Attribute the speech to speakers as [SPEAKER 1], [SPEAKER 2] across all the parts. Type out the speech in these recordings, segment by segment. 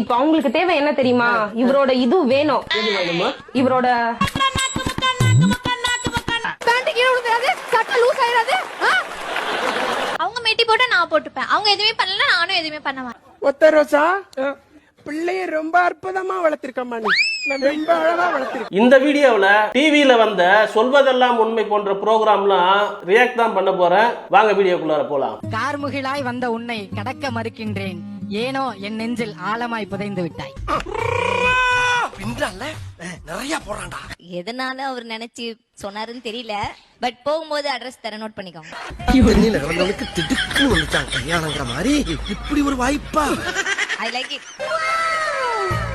[SPEAKER 1] இப்ப அவங்களுக்கு தேவை என்ன தெரியுமா? இவரோட இது வேணும். இவரோட
[SPEAKER 2] அவங்க மெட்டி போட்டு நான் போட்டுப்பேன். அவங்க எதுவுமே பண்ணல நானும் எதுவுமே பண்ண மாட்டேன்.
[SPEAKER 3] ஒத்த ரோசா பிள்ளைய ரொம்ப அற்புதமா வளர்த்திருக்கம்மா நீ. ரொம்ப அழகா வளர்த்திருக்க
[SPEAKER 4] இந்த வீடியோவுல டிவியில வந்த சொல்வதெல்லாம் உண்மை போன்ற ப்ரோக்ராம்லாம் ரியாக்ட் தான் பண்ண போறேன். வாங்க வீடியோக்குள்ளார போலாம்.
[SPEAKER 5] கார்முகிலாய் வந்த உன்னை கடக்க மறுக்கின்றேன். ஏனோ என் நெஞ்சில் ஆழமாய் புதைந்து விட்டாய்.
[SPEAKER 6] எதனால அவர் நினைச்சு சொன்னாருன்னு தெரியல பட் போகும்போது அட்ரஸ் தர நோட் பண்ணிக்கோங்க.
[SPEAKER 7] வந்துட்டான் கல்யாணங்கிற மாதிரி இப்படி ஒரு வாய்ப்பா?
[SPEAKER 6] ஐ லைக் இட்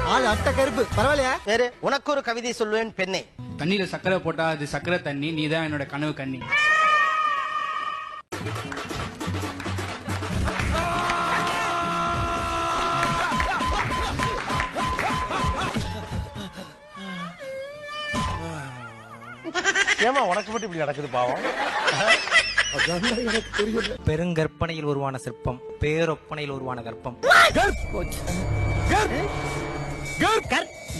[SPEAKER 7] ஆள் அட்ட கருப்பு. பரவாயில்லையா? வேறு உனக்கு ஒரு கவிதை சொல்லுவேன் பெண்ணே.
[SPEAKER 8] தண்ணியில சக்கரை போட்டா அது சக்கரை தண்ணி நீ தான் என்னோட கனவு கண்ணி.
[SPEAKER 7] ஏமா உனக்கு மட்டும் இப்படி நடக்குது பாவம்?
[SPEAKER 9] பெருங்கற்பனையில் உருவான சிற்பம் பேரொப்பனையில் உருவான கற்பம்.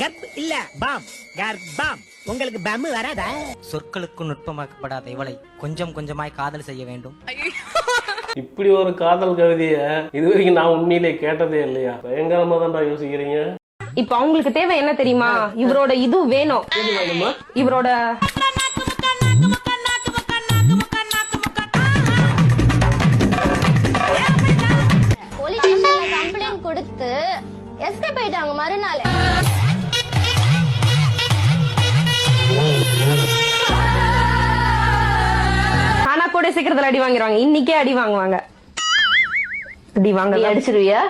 [SPEAKER 5] கர்ப் இல்ல பாம் கர்ப்பம் உங்களுக்கு பம் வராதா
[SPEAKER 9] சொற்களுக்கு நுட்பமாக்கப்படாத இவளை கொஞ்சம் கொஞ்சமாய் காதல் செய்ய வேண்டும்.
[SPEAKER 4] இப்படி ஒரு காதல் கவிதையை இது வரைக்கும் நான் உண்மையிலே கேட்டதே இல்லையா? பயங்கரமா தான்டா யோசிக்கிறீங்க.
[SPEAKER 1] இப்ப அவங்களுக்கு தேவை என்ன தெரியுமா? இவரோட இது வேணுமா? இவரோட
[SPEAKER 10] கொடுத்து எஸ்கேப் ஆயிட்டாங்க மறுநாள்.
[SPEAKER 1] ஆனா கூட சீக்கிரத்துல அடி வாங்கிடுவாங்க இன்னைக்கே அடி வாங்குவாங்க. அடி வாங்க அடிச்சிருவியா?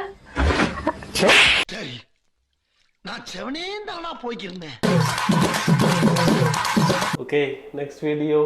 [SPEAKER 7] நான் செவனே தானா போய்க்கிருந்தேன்.
[SPEAKER 4] ஓகே நெக்ஸ்ட் வீடியோ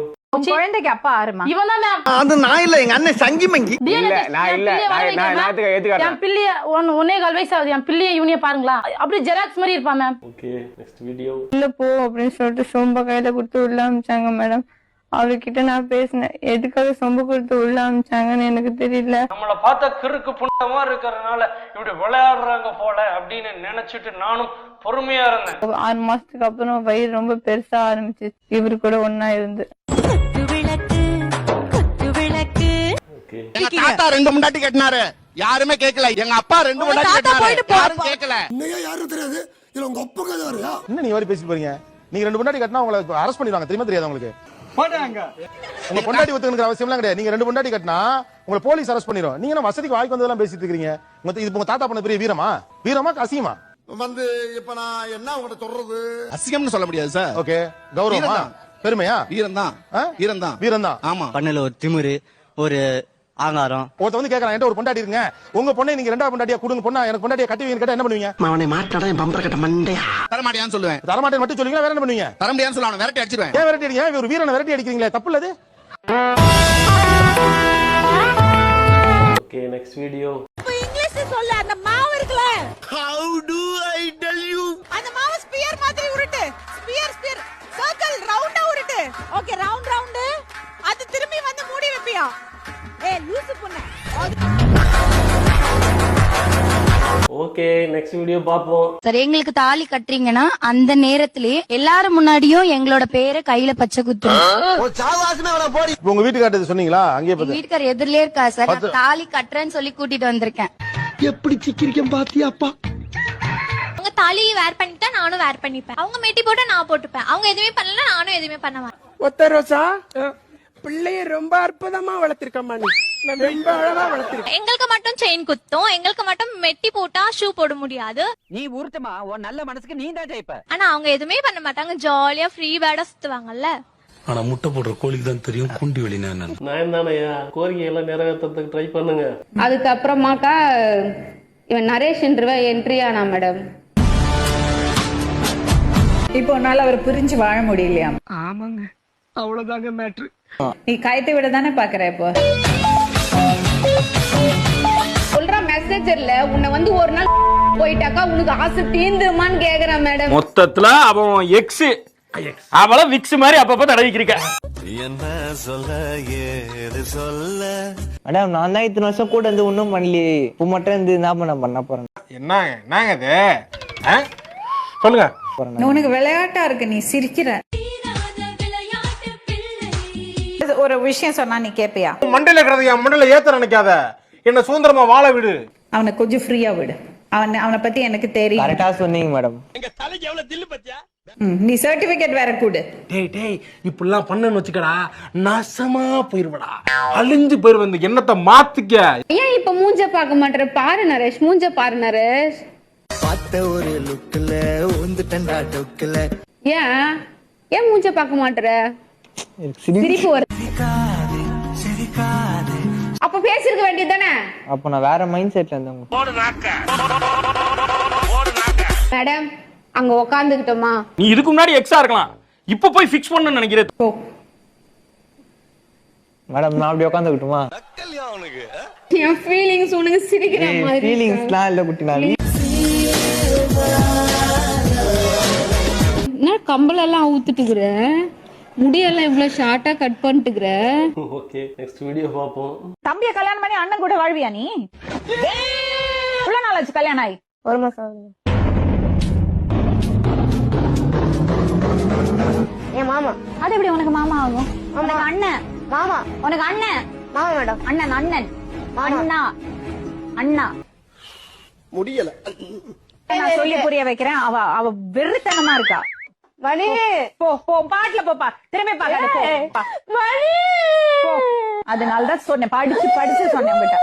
[SPEAKER 10] குழந்தைக்கு அப்பா ஆறுமா? இவன் தான்
[SPEAKER 7] அது நான் இல்ல எங்க அண்ணன் சங்கி மங்கி.
[SPEAKER 3] நான் இல்ல நான் நான் நாத்துக்கு ஏத்துக்கிறேன்
[SPEAKER 10] என் பிள்ளைய ஒன்னு ஒன்னே கால் வயசு ஆகுது. என் பிள்ளைய இவனைய பாருங்களா. அப்படி ஜெராக்ஸ் மாதிரி இருப்பான் மேம்
[SPEAKER 4] ஓகே நெக்ஸ்ட் வீடியோ
[SPEAKER 1] உள்ள போ அப்படின்னு சொல்லிட்டு சொம்ப கையில கொடுத்து உள்ள அமிச்சாங்க மேடம் அவர்கிட்ட நான் பேசினேன். எதுக்காக சொம்ப கொடுத்து உள்ள அமிச்சாங்கன்னு எனக்கு தெரியல.
[SPEAKER 3] நம்மளை பார்த்தா கிறுக்கு புண்டமா இருக்கிறதுனால இப்படி விளையாடுறாங்க போல அப்படின்னு நினைச்சிட்டு நானும் பொறுமையா இருந்தேன்.
[SPEAKER 1] ஆறு மாசத்துக்கு அப்புறம் வயிறு ரொம்ப பெருசா ஆரம்பிச்சு இவரு கூட ஒன்னா இருந்து.
[SPEAKER 7] தாத்தா ரெண்டு முண்டாட்டி கட்டினாரு. யாருமே கேட்கல எங்க அப்பா ரெண்டு முண்டாட்டி கட்டினாரு. யாரும் கேட்கல
[SPEAKER 11] இன்னையே யாரும் தெரியாது. இதுல உங்க ஒப்ப கதை வரையா?
[SPEAKER 7] என்ன நீ வரை பேசிட்டு போறீங்க? நீங்க ரெண்டு முன்னாடி கட்டினா உங்களை அரெஸ்ட் பண்ணிடுவாங்க. தெரியுமா தெரியாது உங்களுக்கு? உங்க பொண்டாட்டி ஒத்துக்கணுங்கிற அவசியம் எல்லாம் கிடையாது. நீங்க ரெண்டு பொண்டாட்டி கட்டினா உங்களை போலீஸ் அரெஸ்ட் பண்ணிடும். நீங்க என்ன வசதிக்கு வாய்க்கு வந்ததெல்லாம் பேசிட்டு இருக்கீங்க இது உங்க தாத்தா பண்ண பெரிய வீரமா? வீரமா அசிங்கமா?
[SPEAKER 11] வந்து இப்ப நான் என்ன உங்கள்ட்ட சொல்றது?
[SPEAKER 7] அசிங்கம்னு சொல்ல முடியாது சார் ஓகே. கௌரவமா. பெருமையா?
[SPEAKER 8] வீரம் தான்
[SPEAKER 7] வீரம் தான் வீரம் தான்
[SPEAKER 8] ஆமா.
[SPEAKER 9] பண்ணல ஒரு திமிரு ஒரு ஆங்காரம்.
[SPEAKER 7] ஒருத்த வந்து கேக்குறான் என்கிட்ட ஒரு பொண்டாட்டி இருங்க உங்க பொண்ணை நீங்க ரெண்டாவது பொண்டாட்டியா கொடுங்க. பொண்ணா எனக்கு பொண்டாட்டியா கட்டி கேட்டா என்ன பண்ணுவீங்க?
[SPEAKER 11] அவனை மாட்டாடா என் பம்பர கட்ட மண்டையா?
[SPEAKER 7] தரமாட்டியான்னு சொல்லுவேன். தரமாட்டேன் மட்டும் சொல்லுவீங்களா வேற என்ன பண்ணுவீங்க? தர முடியாதுன்னு சொல்லுவாங்க விரட்டி அடிச்சிருவேன். ஏன் விரட்டி அடிக்க ஏன் ஒரு வீரனை விரட்டி அடிக்கிறீங்களே? தப்பு இல்லது
[SPEAKER 4] okay next video
[SPEAKER 10] okay
[SPEAKER 4] next video பார்ப்போம்.
[SPEAKER 6] சார் எங்களுக்கு தாலி கட்டுறீங்கன்னா அந்த நேரத்திலேயே எல்லாரும் முன்னாடியும் எங்களோட பேரை கையில பச்சை
[SPEAKER 7] இப்போ உங்க வீட்டுக்காரது சொன்னீங்களா? அங்கேயே
[SPEAKER 6] எங்க
[SPEAKER 7] பார்த்து
[SPEAKER 6] வீட்டுக்கார் எதிரிலே இருக்கா சார். நான் தாலி கட்டுறேன்னு சொல்லி கூட்டிட்டு வந்திருக்கேன்.
[SPEAKER 11] எப்படி சிக்கிரிக்கம் பாத்தியாப்பா?
[SPEAKER 2] அவங்க தாலி வேர் பண்ணிட்டா நானும் வேர் பண்ணிப்பேன். அவங்க மெட்டி போட்டு நான் போட்டுப்பேன். அவங்க எதுவுமே பண்ணல நானும் எதுவுமே பண்ண மாட்டேன்.
[SPEAKER 3] ஒத்த ரோசா? பிள்ளைய ரொம்ப அற்புதமா வளர்த்திருக்கம்மா நீ.
[SPEAKER 2] எங்களுக்கு மட்டும் செயின் குத்தும் எங்களுக்கு மட்டும் மெட்டி போட்டா ஷூ போட முடியாது.
[SPEAKER 5] நீ உருட்டுமா? உன் நல்ல மனசுக்கு நீ தான் ஜெயிப்ப.
[SPEAKER 2] ஆனா அவங்க எதுவுமே பண்ண மாட்டாங்க. ஜாலியா ஃப்ரீ பேடா சுத்துவாங்கல்ல.
[SPEAKER 11] ஆனா முட்டை போடுற கோழிக்கு தான் தெரியும் குண்டி என்னன்னு
[SPEAKER 4] நான் தானேயா கோரிக்கை எல்லாம் நிறைவேற்றத்துக்கு ட்ரை பண்ணுங்க.
[SPEAKER 1] அதுக்கப்புறமாக்கா இவன் நரேஷ்ன்றவ என்ட்ரி ஆனா மேடம்
[SPEAKER 10] இப்போ உன்னால அவர் புரிஞ்சு வாழ முடியலையா
[SPEAKER 3] ஆமாங்க. அவ்வளவுதாங்க மேட்ரு
[SPEAKER 10] நீ கயத்தை விட தானே பாக்குற இப்போ?
[SPEAKER 1] சொல்ற மெசேஜர்ல உன்னை வந்து ஒரு நாள் போயிட்டாக்கா உனக்கு ஆசை தீந்துமான்னு கேக்குறான் மேடம்
[SPEAKER 3] மொத்தத்துல அவன் எக்ஸ் அவள விக்ஸ் மாதிரி அப்பப்ப தடவிக்கிறீங்க
[SPEAKER 12] என்ன சொல்ல ஏது சொல்ல?
[SPEAKER 9] மேடம் நான் தான் இத்தனை வருஷம் கூட இருந்து ஒன்றும் பண்ணலையே. இப்போ மட்டும் இருந்து என்ன பண்ண பண்ண போறேன்.
[SPEAKER 7] என்னங்க என்னங்க இது? சொல்லுங்க.
[SPEAKER 10] உனக்கு விளையாட்டா இருக்கு நீ சிரிக்கிற. ஒரு விஷயம் சொன்னா நீ கேப்பியா?
[SPEAKER 7] மண்டையில இருக்கிறது என் மண்டையில ஏத்த நினைக்காத. என்ன சுதந்திரமா வாழ விடு.
[SPEAKER 10] அவனை கொஞ்சம் ஃப்ரீயா விடு. அவன் அவனை பத்தி எனக்கு தெரியும்.
[SPEAKER 9] கரெக்டா சொன்னீங்க மேடம்
[SPEAKER 10] ம், நீ சர்டிபிகேட் வேற கொடு.
[SPEAKER 7] டேய் டேய் இப்படிலாம் பண்ணன்னு வச்சுக்கடா நாசமா போயிருவடா. அழிஞ்சு போயிருவ இந்த எண்ணத்தை மாத்திக்க.
[SPEAKER 1] ஏன் இப்ப மூஞ்ச பார்க்க மாட்டேற? பாரு நரேஷ் மூஞ்ச பாரு நரேஷ்.
[SPEAKER 12] பார்த்த ஒரு லுக்குல உந்துட்டா டொக்குல.
[SPEAKER 1] ஏன்? ஏன் மூஞ்ச பார்க்க மாட்டேற? சிரிப்பு. வருது. அப்ப பேசிருக்க வேண்டியது தானே?
[SPEAKER 9] அப்போ நான் வேற மைண்ட் செட்ல இருந்தேன்
[SPEAKER 1] மேடம் அங்க உக்காந்துக்கிட்டோமா?
[SPEAKER 3] நீ இதுக்கு முன்னாடி எக்ஸா இருக்கலாம். இப்ப போய் ஃபிக்ஸ் பண்ணு நினைக்கிறேன்.
[SPEAKER 9] மேடம் நான் அப்படி உட்காந்துக்கிட்டுமா
[SPEAKER 1] என் ஃபீலிங்ஸ் உனக்கு சிரிக்கிற மாதிரி
[SPEAKER 9] ஃபீலிங்ஸ்லாம் இல்லை குட்டி நான்
[SPEAKER 1] என்ன கம்பல் எல்லாம் ஊத்துட்டுக்குற? முடியெல்லாம் இவ்வளவு ஷார்ட்டா கட் பண்ணிட்டுக்குற.
[SPEAKER 4] ஓகே நெக்ஸ்ட் வீடியோ பார்ப்போம்.
[SPEAKER 10] தம்பிய கல்யாணம் பண்ணி அண்ணன் கூட வாழ்வியா நீ? எவ்வளவு நாள் ஆச்சு கல்யாணம் ஆகி?
[SPEAKER 1] ஒரு மாசம் என் மாமா.
[SPEAKER 10] அது எப்படி உனக்கு மாமா ஆகும்? உனக்கு அண்ணன்.
[SPEAKER 1] மாமா.
[SPEAKER 10] உனக்கு அண்ணன்.
[SPEAKER 1] மாமா மேடம்.
[SPEAKER 10] அண்ணன் அண்ணன். அண்ணா. அண்ணா.
[SPEAKER 12] முடியல.
[SPEAKER 10] நான் சொல்லி புரிய வைக்கிறேன். அவ அவ வெறித்தனமா இருக்கா.
[SPEAKER 1] மணி!
[SPEAKER 10] போ போ பாட்டுல போப்பா. திரும்பி பார்க்காத போ பா.
[SPEAKER 1] மணி!
[SPEAKER 10] அதனாலதான் சொன்னேன். படிச்சு படிச்சு சொன்னேன் உங்ககிட்ட.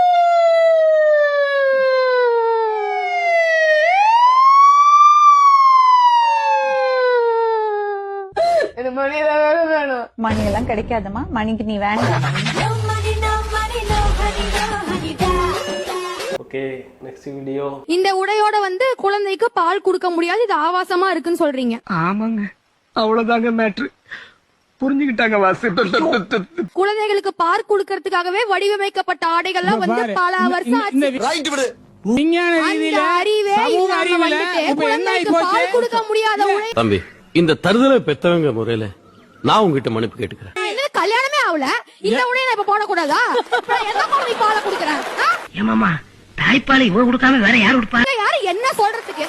[SPEAKER 1] மணி
[SPEAKER 10] எல்லாம் கிடைக்காதம்மா. மணிக்கு நீ வேண்டாம்.
[SPEAKER 4] ஓகே நெக்ஸ்ட் வீடியோ
[SPEAKER 2] இந்த உடையோட வந்து குழந்தைக்கு பால் கொடுக்க முடியாது இது ஆபாசமா இருக்குன்னு சொல்றீங்க.
[SPEAKER 3] ஆமாங்க. அவ்வளவுதாங்க மேட்ரு புரிஞ்சுக்கிட்டாங்க வாசி.
[SPEAKER 2] குழந்தைகளுக்கு பால் கொடுக்கறதுக்காகவே வடிவமைக்கப்பட்ட ஆடைகள்லாம் வந்து பல வருஷம் ஆச்சு.
[SPEAKER 12] ரைட் விடு.
[SPEAKER 8] விஞ்ஞான ரீதியில சமூக அறிவுல இப்ப என்ன
[SPEAKER 2] பால் கொடுக்க முடியாத உடை
[SPEAKER 11] தம்பி இந்த தருதலை பெத்தவங்க முறையில நான் உங்ககிட்ட மன்னிப்பு கேட்டுக்கிறேன்.
[SPEAKER 2] என்ன கல்யாணமே ஆகல இந்த உடைய நான் இப்ப போடக்கூடாதா? என்ன குழந்தை பாலை கொடுக்குறேன்?
[SPEAKER 5] ஏமாமா தாய்ப்பாலை இவ கொடுக்காம வேற யார் கொடுப்பா?
[SPEAKER 2] யாரு? என்ன சொல்றதுக்கு?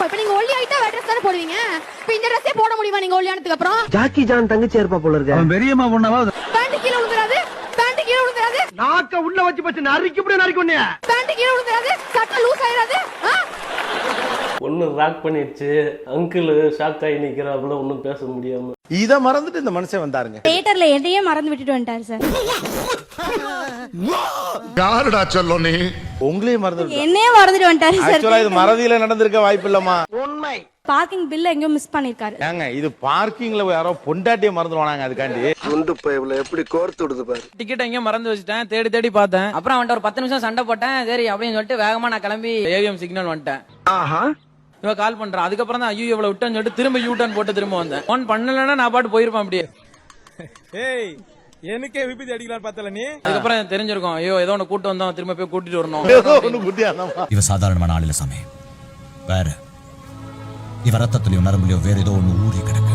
[SPEAKER 2] இப்ப நீங்க ஒல்லி ஆயிட்டா வேற ட்ரெஸ் தானே போடுவீங்க? இப்ப இந்த ட்ரெஸ்ஸே போட முடியுமா நீங்க ஒல்லியானதுக்கு அப்புறம்?
[SPEAKER 12] ஜாக்கி ஜான் தங்கச்சி இருப்பா போல இருக்க.
[SPEAKER 8] பெரியம்மா பொண்ணாவா?
[SPEAKER 2] பேண்ட் கீழே விழுந்துறாது பேண்ட் கீழே விழுந்துறாது
[SPEAKER 3] நாக்க உள்ள வச்சு பச்சு நறுக்கி இப்படி நறுக்கி ஒண்ணு
[SPEAKER 2] பேண்ட் கீழே விழுந்துறாது சட்டை லூஸ் ஆயிடாது
[SPEAKER 4] ஒண்ணு ராக் பண்ணிடுச்சு அங்கிள் ஷாக் ஆகி நிக்கிறாப்புல ஒன்றும் பேச முடியாம.
[SPEAKER 7] இத மறந்துட்டு இந்த மனுஷன் வந்தாருங்க.
[SPEAKER 2] தியேட்டர்ல எதையே மறந்து விட்டுட்டு வந்துட்டாரு சார்.
[SPEAKER 12] யாருடா சொல்லும் நீ?
[SPEAKER 7] உங்களையும் மறந்து
[SPEAKER 2] என்னையே மறந்துட்டு வந்துட்டாரு
[SPEAKER 7] ஆக்சுவலா இது மறதியில நடந்திருக்க வாய்ப்பு இல்லம்மா.
[SPEAKER 3] உண்மை.
[SPEAKER 2] பார்க்கிங் பில்ல எங்கேயோ மிஸ் பண்ணிருக்காரு.
[SPEAKER 7] ஏங்க இது பார்க்கிங்ல யாரோ பொண்டாட்டியை மறந்துடுவானாங்க அதுக்காண்டி.
[SPEAKER 12] குண்டு பைப்ல எப்படி கோர்த்து விடுது பாரு.
[SPEAKER 9] டிக்கெட் எங்கேயும் மறந்து வச்சுட்டேன் தேடி தேடி பார்த்தேன். அப்புறம் அவன்கிட்ட ஒரு பத்து நிமிஷம் சண்டை போட்டேன் சரி அப்படின்னு சொல்லிட்டு வேகமா நான் கிளம்பி ஏவிஎம் சிக்னல் வந்துட்டேன்.
[SPEAKER 3] ஆஹா.
[SPEAKER 9] இவன் கால் பண்றான் அதுக்கப்புறம் தான் ஐயோ இவ்வளவு விட்டேன்னு சொல்லிட்டு திரும்ப யூ டர்ன் போட்டு திரும்ப வந்தேன். ஃபோன் பண்ணலன்னா நான் பாட்டு போயிருப்பேன் அப்படியே.
[SPEAKER 8] ஏய் எனக்கே விபத்து அடிக்கலாம் பார்த்தல நீ?
[SPEAKER 9] அதுக்கப்புறம் தெரிஞ்சிருக்கும். ஐயோ ஏதோ ஒன்று கூட்டு வந்தோம் திரும்ப போய் கூட்டிட்டு வரணும்.
[SPEAKER 12] இவ சாதாரணமான ஆள் இல்ல சாமி. வேற. இவ ரத்தத்துலயோ நரம்புலயோ வேற ஏதோ ஒண்ணு ஊறி கிடக்கு.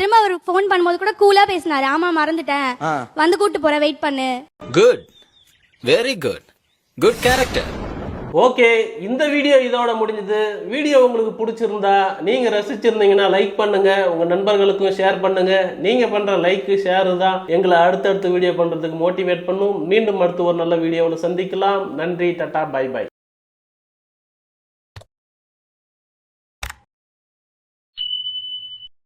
[SPEAKER 2] திரும்ப அவர் ஃபோன் பண்ணும்போது கூட கூலா பேசினாரு. ஆமா மறந்துட்டேன். வந்து கூட்டு போறேன் வெயிட் பண்ணு.
[SPEAKER 11] Good very good good character
[SPEAKER 4] okay இந்த வீடியோ இதோட முடிஞ்சது. வீடியோ உங்களுக்கு பிடிச்சிருந்தா நீங்கள் ரசிச்சிருந்தீங்கன்னா லைக் பண்ணுங்க உங்கள் நண்பர்களுக்கும் ஷேர் பண்ணுங்க. நீங்கள் பண்ணுற லைக்கு ஷேரு தான் எங்களை அடுத்தடுத்த வீடியோ பண்ணுறதுக்கு மோட்டிவேட் பண்ணும். மீண்டும் அடுத்து ஒரு நல்ல வீடியோவில் சந்திக்கலாம். நன்றி டட்டா பை பை